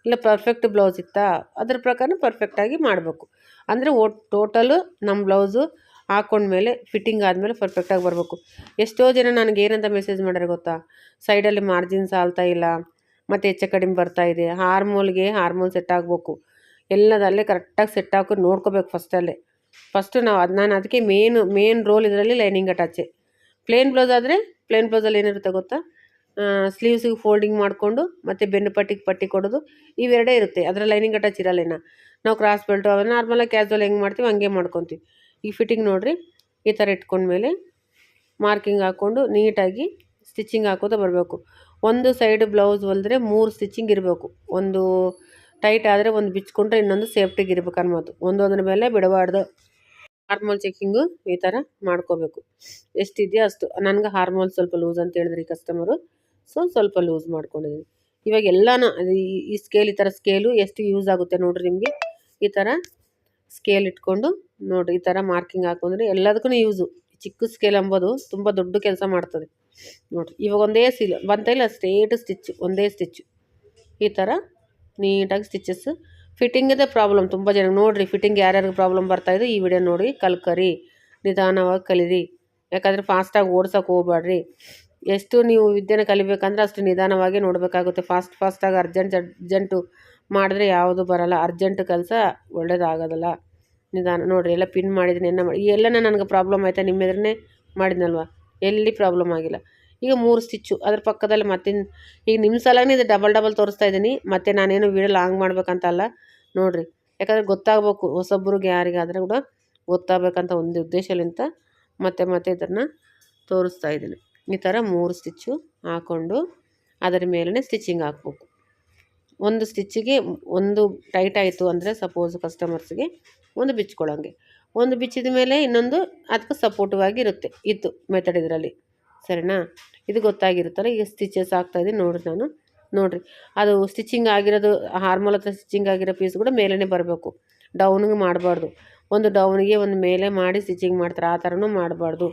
ಇಲ್ಲ ಪರ್ಫೆಕ್ಟ್ ಬ್ಲೌಸ್ ಇತ್ತಾ? ಅದ್ರ ಪ್ರಕಾರ ಪರ್ಫೆಕ್ಟಾಗಿ ಮಾಡಬೇಕು. ಅಂದರೆ ಒ ಟೋಟಲು ನಮ್ಮ ಬ್ಲೌಸು ಹಾಕ್ಕೊಂಡ್ಮೇಲೆ ಫಿಟ್ಟಿಂಗ್ ಆದಮೇಲೆ ಪರ್ಫೆಕ್ಟಾಗಿ ಬರಬೇಕು. ಎಷ್ಟೋ ಜನ ನನಗೆ ಏನಂತ ಮೆಸೇಜ್ ಮಾಡ್ಯಾರ ಗೊತ್ತಾ? ಸೈಡಲ್ಲಿ ಮಾರ್ಜಿನ್ ಸಾಲ್ತಾ ಇಲ್ಲ, ಮತ್ತು ಹೆಚ್ಚು ಕಡಿಮೆ ಬರ್ತಾ ಇದೆ. ಹಾರ್ಮೋಲ್ಗೆ ಹಾರ್ಮೋಲ್ ಸೆಟ್ ಆಗಬೇಕು. ಎಲ್ಲದಲ್ಲೇ ಕರೆಕ್ಟಾಗಿ ಸೆಟ್ ಹಾಕೊಂಡು ನೋಡ್ಕೋಬೇಕು ಫಸ್ಟಲ್ಲೇ ಫಸ್ಟು ನಾವು ಅದು ನಾನು ಅದಕ್ಕೆ ಮೇನ್ ಮೇನ್ ರೋಲ್ ಇದರಲ್ಲಿ ಲೈನಿಂಗ್ ಅಟ್ಯಾಚೆ ಪ್ಲೇನ್ ಬ್ಲೌಸ್ ಆದರೆ ಪ್ಲೇನ್ ಬ್ಲೌಸಲ್ಲಿ ಏನಿರುತ್ತೆ ಗೊತ್ತಾ? ಸ್ಲೀವ್ಸಿಗೆ ಫೋಲ್ಡಿಂಗ್ ಮಾಡಿಕೊಂಡು ಮತ್ತು ಬೆನ್ನು ಪಟ್ಟಿಗೆ ಪಟ್ಟಿ ಕೊಡೋದು ಇವೆರಡೇ ಇರುತ್ತೆ. ಅದರ ಲೈನಿಂಗ್ ಅಟ್ಯಾಚ್ ಇರಲ್ಲೇನ ನಾವು ಕ್ರಾಸ್ ಬೆಲ್ಟು ಅವು ನಾರ್ಮಲಾಗಿ ಕ್ಯಾಶುವಲ್ ಹೆಂಗೆ ಮಾಡ್ತೀವಿ ಹಂಗೆ ಮಾಡ್ಕೊತೀವಿ. ಈ ಫಿಟ್ಟಿಂಗ್ ನೋಡಿರಿ, ಈ ಥರ ಇಟ್ಕೊಂಡ್ಮೇಲೆ ಮಾರ್ಕಿಂಗ್ ಹಾಕ್ಕೊಂಡು ನೀಟಾಗಿ ಸ್ಟಿಚಿಂಗ್ ಹಾಕೋತಾ ಬರಬೇಕು. ಒಂದು ಸೈಡ್ ಬ್ಲೌಸ್ ಹೊಲಿದ್ರೆ ಮೂರು ಸ್ಟಿಚಿಂಗ್ ಇರಬೇಕು. ಒಂದು ಟೈಟ್ ಆದರೆ ಒಂದು ಬಿಚ್ಕೊಂಡ್ರೆ ಇನ್ನೊಂದು ಸೇಫ್ಟಿಗೆ ಇರ್ಬೇಕು ಅನ್ಬೋದು. ಒಂದೊಂದ್ರ ಮೇಲೆ ಬಿಡಬಾರ್ದು. ಹಾರ್ಮೋಲ್ ಚೆಕ್ಕಿಂಗು ಈ ಥರ ಮಾಡ್ಕೋಬೇಕು. ಎಷ್ಟಿದೆಯೋ ಅಷ್ಟು. ನನಗೆ ಹಾರ್ಮೋಲ್ ಸ್ವಲ್ಪ ಲೂಸ್ ಅಂತ ಹೇಳಿದ್ರಿ ಕಸ್ಟಮರು ಸೊ ಸ್ವಲ್ಪ ಲೂಸ್ ಮಾಡ್ಕೊಂಡಿದ್ದೀನಿ ಇವಾಗ ಎಲ್ಲನೂ ಈ ಸ್ಕೇಲ್ ಈ ಥರ ಸ್ಕೇಲು ಎಷ್ಟು ಯೂಸ್ ಆಗುತ್ತೆ ನೋಡಿರಿ ನಿಮಗೆ? ಈ ಥರ ಸ್ಕೇಲ್ ಇಟ್ಕೊಂಡು ನೋಡಿರಿ, ಈ ಥರ ಮಾರ್ಕಿಂಗ್ ಹಾಕೊಂಡ್ರೆ ಎಲ್ಲದಕ್ಕೂ ಯೂಸು ಚಿಕ್ಕ ಸ್ಕೇಲ್ ಅಂಬೋದು, ತುಂಬ ದೊಡ್ಡ ಕೆಲಸ ಮಾಡ್ತದೆ. ನೋಡಿರಿ, ಇವಾಗ ಒಂದೇ ಸೀಲ್ ಬಂತ ಇಲ್ಲ ಸ್ಟ್ರೇಟ್ ಸ್ಟಿಚ್ ಒಂದೇ ಸ್ಟಿಚ್ ಈ ಥರ ನೀಟಾಗಿ ಸ್ಟಿಚಸ್ ಫಿಟ್ಟಿಂಗದೇ ಪ್ರಾಬ್ಲಮ್ ತುಂಬ ಜನ ನೋಡಿರಿ ಫಿಟ್ಟಿಂಗ್ ಯಾರ್ಯಾರಿಗೆ ಪ್ರಾಬ್ಲಮ್ ಬರ್ತಾಯಿದೆ ಈ ವಿಡಿಯೋ ನೋಡಿ ಕಲ್ಕರಿ, ನಿಧಾನವಾಗಿ ಕಲೀರಿ. ಯಾಕಂದರೆ ಫಾಸ್ಟಾಗಿ ಓಡ್ಸೋಕೆ ಹೋಗ್ಬೇಡ್ರಿ ಎಷ್ಟು ನೀವು ವಿದ್ಯೆನ ಕಲಿಬೇಕಂದ್ರೆ ಅಷ್ಟು ನಿಧಾನವಾಗಿ ನೋಡಬೇಕಾಗುತ್ತೆ. ಫಾಸ್ಟ್ ಫಾಸ್ಟಾಗಿ ಅರ್ಜೆಂಟ್ ಅರ್ಜೆಂಟು ಮಾಡಿದ್ರೆ ಯಾವುದು ಬರಲ್ಲ. ಅರ್ಜೆಂಟ್ ಕೆಲಸ ಒಳ್ಳೇದಾಗೋದಲ್ಲ. ನಿಧಾನ ನೋಡಿರಿ, ಎಲ್ಲ ಪಿನ್ ಮಾಡಿದ್ದೀನಿ, ಎಲ್ಲ ಮಾಡಿ ಎಲ್ಲನ ನನಗೆ ಪ್ರಾಬ್ಲಮ್ ಆಯಿತಾ? ನಿಮ್ಮ ಎದುರೇ ಮಾಡಿದ್ನಲ್ವ? ಎಲ್ಲಿ ಪ್ರಾಬ್ಲಮ್ ಆಗಿಲ್ಲ. ಈಗ ಮೂರು ಸ್ಟಿಚ್ಚು ಅದ್ರ ಪಕ್ಕದಲ್ಲಿ ಮತ್ತೆ ಈಗ ನಿಮ್ಮ ಸಲನೇ ಇದು ಡಬಲ್ ಡಬಲ್ ತೋರಿಸ್ತಾ ಇದ್ದೀನಿ. ಮತ್ತೆ ನಾನೇನು ವೀಡಿಯೋ ಲಾಂಗ್ ಮಾಡ್ಬೇಕಂತಲ್ಲ ನೋಡಿರಿ. ಯಾಕಂದರೆ ಗೊತ್ತಾಗಬೇಕು ಹೊಸೊಬ್ರಿಗೆ ಯಾರಿಗಾದ್ರೆ ಕೂಡ ಗೊತ್ತಾಗಬೇಕಂತ ಒಂದು ಉದ್ದೇಶಲಿಂತ ಮತ್ತೆ ಮತ್ತೆ ಇದನ್ನು ತೋರಿಸ್ತಾ ಇದ್ದೀನಿ. ಈ ಥರ ಮೂರು ಸ್ಟಿಚ್ಚು ಹಾಕ್ಕೊಂಡು ಅದರ ಮೇಲೇ ಸ್ಟಿಚಿಂಗ್ ಹಾಕ್ಬೇಕು. ಒಂದು ಸ್ಟಿಚ್ಚಿಗೆ ಒಂದು ಟೈಟ್ ಆಯಿತು ಅಂದರೆ ಸಪೋಸ್ ಕಸ್ಟಮರ್ಸ್ಗೆ ಒಂದು ಬಿಚ್ಕೊಳ್ಳೋಂಗೆ ಒಂದು ಬಿಚ್ಚಿದ ಮೇಲೆ ಇನ್ನೊಂದು ಅದಕ್ಕೆ ಸಪೋರ್ಟಿವ್ ಆಗಿರುತ್ತೆ ಇತ್ತು ಮೆಥಡ್ ಇದರಲ್ಲಿ. ಸರಿನಾ? ಇದು ಗೊತ್ತಾಗಿರುತ್ತಲ್ಲ, ಈಗ ಸ್ಟಿಚಸ್ ಹಾಕ್ತಾಯಿದ್ದೀನಿ ನೋಡ್ರಿ ನಾನು. ನೋಡಿರಿ, ಅದು ಸ್ಟಿಚಿಂಗ್ ಆಗಿರೋದು ಹಾರ್ಮೋಲ್ ಹತ್ರ ಸ್ಟಿಚಿಂಗ್ ಆಗಿರೋ ಪೀಸ್ ಕೂಡ ಮೇಲೇ ಬರಬೇಕು. ಡೌನ್ಗೆ ಮಾಡಬಾರ್ದು. ಒಂದು ಡೌನಿಗೆ ಒಂದು ಮೇಲೆ ಮಾಡಿ ಸ್ಟಿಚಿಂಗ್ ಮಾಡ್ತಾರೆ, ಆ ಥರನೂ ಮಾಡಬಾರ್ದು.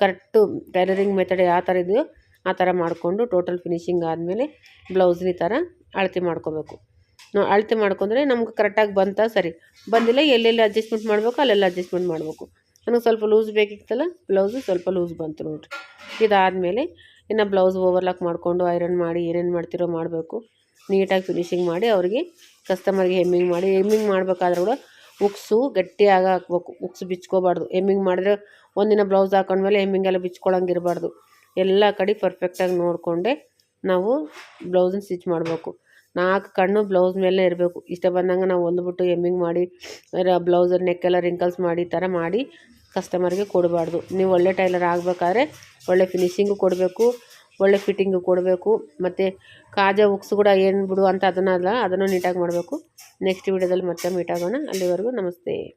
ಕರೆಕ್ಟು ಟೈಲರಿಂಗ್ ಮೆಥಡ್ ಯಾವ ಥರ ಇದೆಯೋ ಆ ಥರ ಮಾಡಿಕೊಂಡು ಟೋಟಲ್ ಫಿನಿಶಿಂಗ್ ಆದಮೇಲೆ ಬ್ಲೌಸ್ನ ಈ ಥರ ಅಳತೆ ಮಾಡ್ಕೋಬೇಕು. ನಾವು ಅಳತೆ ಮಾಡ್ಕೊಂಡ್ರೆ ನಮ್ಗೆ ಕರೆಕ್ಟಾಗಿ ಬಂತ ಸರಿ. ಬಂದಿಲ್ಲ, ಎಲ್ಲೆಲ್ಲಿ ಅಡ್ಜಸ್ಟ್ಮೆಂಟ್ ಮಾಡಬೇಕು, ಅಲ್ಲೆಲ್ಲ ಅಡ್ಜಸ್ಟ್ಮೆಂಟ್ ಮಾಡಬೇಕು. ನನಗೆ ಸ್ವಲ್ಪ ಲೂಸ್ ಬೇಕಿತ್ತಲ್ಲ? ಬ್ಲೌಸು ಸ್ವಲ್ಪ ಲೂಸ್ ಬಂತು ನೋಡಿರಿ. ಇದಾದಮೇಲೆ ಇನ್ನು ಬ್ಲೌಸ್ ಓವರ್ಲಾಕ್ ಮಾಡಿಕೊಂಡು ಐರನ್ ಮಾಡಿ ಏನೇನು ಮಾಡ್ತಿರೋ ಮಾಡಬೇಕು. ನೀಟಾಗಿ ಫಿನಿಶಿಂಗ್ ಮಾಡಿ ಅವ್ರಿಗೆ ಕಸ್ಟಮರ್ಗೆ ಹೆಮ್ಮಿಂಗ್ ಮಾಡಿ ಹೆಮ್ಮಿಂಗ್ ಮಾಡಬೇಕಾದ್ರೆ ಕೂಡ ಉಕ್ಸು ಗಟ್ಟಿಯಾಗಿ ಹಾಕ್ಬೇಕು. ಉಕ್ಸು ಬಿಚ್ಕೋಬಾರ್ದು. ಹೆಮ್ಮಿಂಗ್ ಮಾಡಿದ್ರೆ ಒಂದಿನ ಬ್ಲೌಸ್ ಹಾಕೊಂಡ್ಮೇಲೆ ಹೆಮ್ಮಿಂಗೆಲ್ಲ ಬಿಚ್ಕೊಳಂಗೆ ಇರಬಾರ್ದು. ಎಲ್ಲ ಕಡೆ ಪರ್ಫೆಕ್ಟಾಗಿ ನೋಡಿಕೊಂಡೆ ನಾವು ಬ್ಲೌಸನ್ನ ಸ್ಟಿಚ್ ಮಾಡಬೇಕು. ನಾಲ್ಕು ಕಣ್ಣು ಬ್ಲೌಸ್ ಮೇಲೆ ಇರಬೇಕು. ಇಷ್ಟ ಬಂದಂಗೆ ನಾವು ಒಂದು ಬಿಟ್ಟು ಹೆಮ್ಮಿಂಗ್ ಮಾಡಿ ಬ್ಲೌಸ್ ನೆಕ್ಕೆಲ್ಲ ರಿಂಕಲ್ಸ್ ಮಾಡಿ ಥರ ಮಾಡಿ ಕಸ್ಟಮರ್ಗೆ ಕೊಡಬಾರ್ದು. ನೀವು ಒಳ್ಳೆ ಟೈಲರ್ ಆಗಬೇಕಾದ್ರೆ ಒಳ್ಳೆ ಫಿನಿಶಿಂಗು ಕೊಡಬೇಕು, ಒಳ್ಳೆ ಫಿಟ್ಟಿಂಗು ಕೊಡಬೇಕು, ಮತ್ತು ಕಾಜಾ ಉಕ್ಸ್ ಕೂಡ ಏನು ಬಿಡು ಅಂತ ಅದನ್ನಲ್ಲ ಅದನ್ನು ನೀಟಾಗಿ ಮಾಡಬೇಕು. ನೆಕ್ಸ್ಟ್ ವೀಡಿಯೋದಲ್ಲಿ ಮತ್ತೆ ಮೀಟ್ ಆಗೋಣ. ಅಲ್ಲಿವರೆಗೂ ನಮಸ್ತೆ.